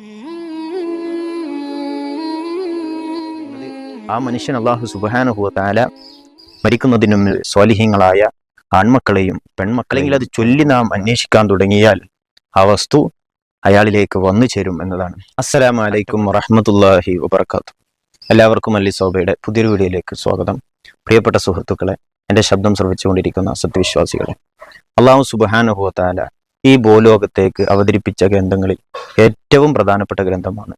ആ മനുഷ്യൻ അള്ളാഹു സുബാനുഹുവ താല മരിക്കുന്നതിന് സ്വാലിഹ്യങ്ങളായ ആൺമക്കളെയും പെൺമക്കളെങ്കിൽ അത് ചൊല്ലി നാം അന്വേഷിക്കാൻ തുടങ്ങിയാൽ ആ വസ്തു അയാളിലേക്ക് വന്നു ചേരും എന്നതാണ്. അസ്സലാമു വലൈക്കും വറഹ്മത്തുള്ളാഹി വബർക്കാത്തു എല്ലാവർക്കും അല്ലി സോബയുടെ പുതിയൊരു വീഡിയോയിലേക്ക് സ്വാഗതം. പ്രിയപ്പെട്ട സുഹൃത്തുക്കളെ എന്റെ ശബ്ദം ശ്രവിച്ചുകൊണ്ടിരിക്കുന്ന സത്യവിശ്വാസികളെ അള്ളാഹു സുബാനുഹുവ താല ഈ ഭൂലോകത്തേക്ക് അവതരിപ്പിച്ച ഗ്രന്ഥങ്ങളിൽ ഏറ്റവും പ്രധാനപ്പെട്ട ഗ്രന്ഥമാണ്.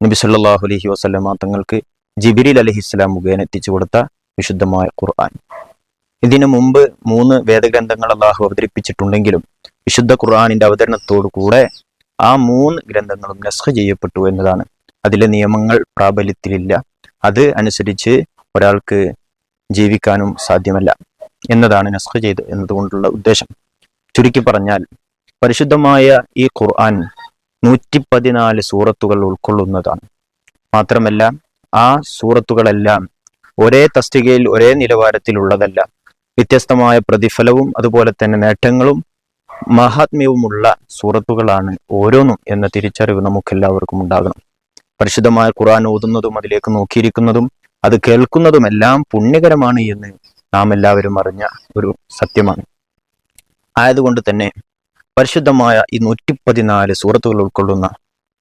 നബി സല്ലല്ലാഹു അലൈഹി വസല്ലമ തങ്ങൾക്ക് ജിബിരിൽ അലഹിസ്ലാം മുഖേന എത്തിച്ചു കൊടുത്ത വിശുദ്ധമായ ഖുർആൻ. ഇതിനു മുമ്പ് മൂന്ന് വേദഗ്രന്ഥങ്ങൾ അള്ളാഹു അവതരിപ്പിച്ചിട്ടുണ്ടെങ്കിലും വിശുദ്ധ ഖുർആാനിന്റെ അവതരണത്തോടു കൂടെ ആ മൂന്ന് ഗ്രന്ഥങ്ങളും നസ്ഖ ചെയ്യപ്പെട്ടു എന്നതാണ്. അതിലെ നിയമങ്ങൾ പ്രാബല്യത്തിലില്ല. അത് അനുസരിച്ച് ഒരാൾക്ക് ജീവിക്കാനും സാധ്യമല്ല. എന്നതാണ് നസ്ഖ ചെയ്ത് എന്നതുകൊണ്ടുള്ള ഉദ്ദേശം. ചുരുക്കി പറഞ്ഞാൽ പരിശുദ്ധമായ ഈ ഖുർആൻ നൂറ്റി പതിനാല് സൂറത്തുകൾ ഉൾക്കൊള്ളുന്നതാണ്. മാത്രമല്ല ആ സൂറത്തുകളെല്ലാം ഒരേ തസ്തികയിൽ ഒരേ നിലവാരത്തിലുള്ളതല്ല. വ്യത്യസ്തമായ പ്രതിഫലവും അതുപോലെ തന്നെ നേട്ടങ്ങളും മഹാത്മ്യവുമുള്ള സൂറത്തുകളാണ് ഓരോന്നും എന്ന തിരിച്ചറിവ് നമുക്ക് എല്ലാവർക്കും ഉണ്ടാകണം. പരിശുദ്ധമായ ഖുർആൻ ഓതുന്നതും അതിലേക്ക് നോക്കിയിരിക്കുന്നതും അത് കേൾക്കുന്നതുമെല്ലാം പുണ്യകരമാണ് എന്ന് നാം എല്ലാവരും അറിഞ്ഞ ഒരു സത്യമാണ്. ആയതുകൊണ്ട് തന്നെ പരിശുദ്ധമായ ഈ നൂറ്റി പതിനാല് സൂറത്തുകൾ ഉൾക്കൊള്ളുന്ന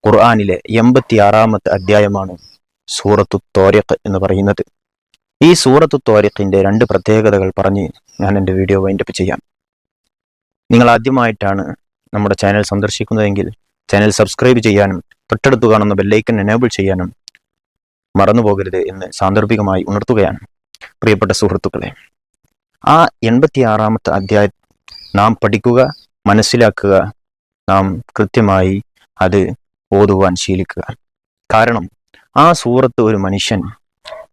ഖുർആാനിലെ എൺപത്തി ആറാമത്തെ അധ്യായമാണ് സൂറത്തു തോരഖ് എന്ന് പറയുന്നത്. ഈ സൂറത്തു തോരഖിന്റെ രണ്ട് പ്രത്യേകതകൾ പറഞ്ഞ് ഞാൻ എന്റെ വീഡിയോ വൈൻഡപ്പ് ചെയ്യാം. നിങ്ങൾ ആദ്യമായിട്ടാണ് നമ്മുടെ ചാനൽ സന്ദർശിക്കുന്നതെങ്കിൽ ചാനൽ സബ്സ്ക്രൈബ് ചെയ്യാനും തൊട്ടടുത്ത് കാണുന്ന ബെല്ലൈക്കൻ എനേബിൾ ചെയ്യാനും മറന്നു പോകരുത് എന്ന് സാന്ദർഭികമായി ഉണർത്തുകയാണ് പ്രിയപ്പെട്ട സുഹൃത്തുക്കളെ. ആ എൺപത്തി ആറാമത്തെ അധ്യായം നാം പഠിക്കുക മനസ്സിലാക്കുക നാം കൃത്യമായി അത് ഓതുവാൻ ശീലിക്കുക. കാരണം ആ സൂറത്ത് ഒരു മനുഷ്യൻ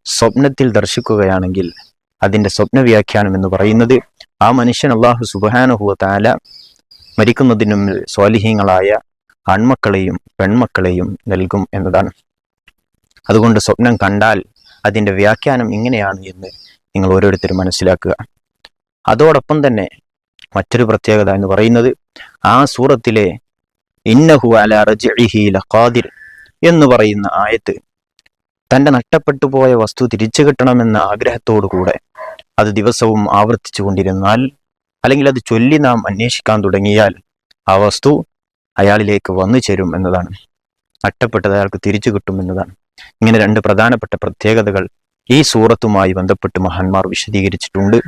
സ്വപ്നത്തിൽ ദർശിക്കുകയാണെങ്കിൽ അതിന്റെ സ്വപ്ന വ്യാഖ്യാനം എന്ന് പറയുന്നത് ആ മനുഷ്യൻ അള്ളാഹു സുബാനുഹുവ താല മരിക്കുന്നതിനും സ്വാലിഹീങ്ങളായ ആൺമക്കളെയും പെൺമക്കളെയും നൽകും എന്നതാണ്. അതുകൊണ്ട് സ്വപ്നം കണ്ടാൽ അതിന്റെ വ്യാഖ്യാനം ഇങ്ങനെയാണ് എന്ന് നിങ്ങൾ ഓരോരുത്തരും മനസ്സിലാക്കുക. അതോടൊപ്പം തന്നെ മറ്റൊരു പ്രത്യേകത എന്ന് പറയുന്നത് ആ സൂറത്തിലെ ഇന്നഹു അല റജിഹി ലഖാദിർ എന്ന് പറയുന്ന ആയത്ത് തന്റെ നഷ്ടപ്പെട്ടു പോയ വസ്തു തിരിച്ചു കിട്ടണമെന്ന ആഗ്രഹത്തോടു കൂടെ അത് ദിവസവും ആവർത്തിച്ചു കൊണ്ടിരുന്നാൽ അല്ലെങ്കിൽ അത് ചൊല്ലി നാം അന്വേഷിക്കാൻ തുടങ്ങിയാൽ ആ വസ്തു അയാളിലേക്ക് വന്നു ചേരും എന്നതാണ്. നഷ്ടപ്പെട്ടത് അയാൾക്ക് തിരിച്ചു കിട്ടും എന്നതാണ്. ഇങ്ങനെ രണ്ട് പ്രധാനപ്പെട്ട പ്രത്യേകതകൾ ഈ സൂറത്തുമായി ബന്ധപ്പെട്ട് മഹാന്മാർ വിശദീകരിച്ചിട്ടുണ്ട്.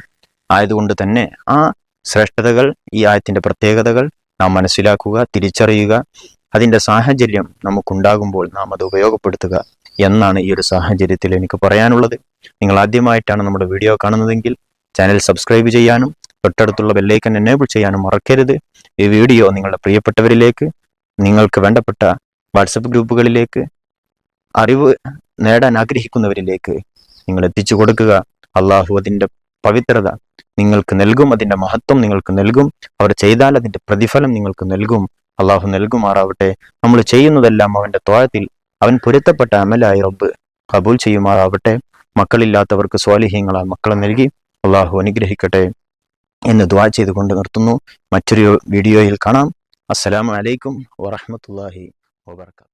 ആയതുകൊണ്ട് തന്നെ ആ ശ്രേഷ്ഠതകൾ ഈ ആയത്തിന്റെ പ്രത്യേകതകൾ നാം മനസ്സിലാക്കുക തിരിച്ചറിയുക. അതിന്റെ സാഹചര്യം നമുക്കുണ്ടാകുമ്പോൾ നാം അത് ഉപയോഗപ്പെടുത്തുക എന്നാണ് ഈ ഒരു സാഹചര്യത്തിൽ എനിക്ക് പറയാനുള്ളത്. നിങ്ങൾ ആദ്യമായിട്ടാണ് നമ്മുടെ വീഡിയോ കാണുന്നതെങ്കിൽ ചാനൽ സബ്സ്ക്രൈബ് ചെയ്യാനും തൊട്ടടുത്തുള്ള ബെല്ലൈക്കൻ എനേബിൾ ചെയ്യാനും മറക്കരുത്. ഈ വീഡിയോ നിങ്ങളുടെ പ്രിയപ്പെട്ടവരിലേക്ക് നിങ്ങൾക്ക് വേണ്ടപ്പെട്ട വാട്സപ്പ് ഗ്രൂപ്പുകളിലേക്ക് അറിവ് നേടാൻ ആഗ്രഹിക്കുന്നവരിലേക്ക് നിങ്ങൾ എത്തിച്ചു കൊടുക്കുക. അള്ളാഹു അതിന്റെ പവിത്രത നിങ്ങൾക്ക് നൽകും അതിന്റെ മഹത്വം നിങ്ങൾക്ക് നൽകും അവർ ചെയ്താൽ അതിന്റെ പ്രതിഫലം നിങ്ങൾക്ക് നൽകും അള്ളാഹു നൽകുമാറാവട്ടെ. നമ്മൾ ചെയ്യുന്നതെല്ലാം അവന്റെ തോഴത്തിൽ അവൻ പൊരുത്തപ്പെട്ട അമലായി റബ്ബ് കബൂൽ ചെയ്യുമാറാവട്ടെ. മക്കളില്ലാത്തവർക്ക് സ്വാലിഹ്യങ്ങളാൽ മക്കളെ നൽകി അള്ളാഹു അനുഗ്രഹിക്കട്ടെ എന്ന് ദ്വാ ചെയ്തുകൊണ്ട് നിർത്തുന്നു. മറ്റൊരു വീഡിയോയിൽ കാണാം. അസ്സലാമു അലൈക്കും വറഹ്മത്തുള്ളാഹി വബർക്കാത്തു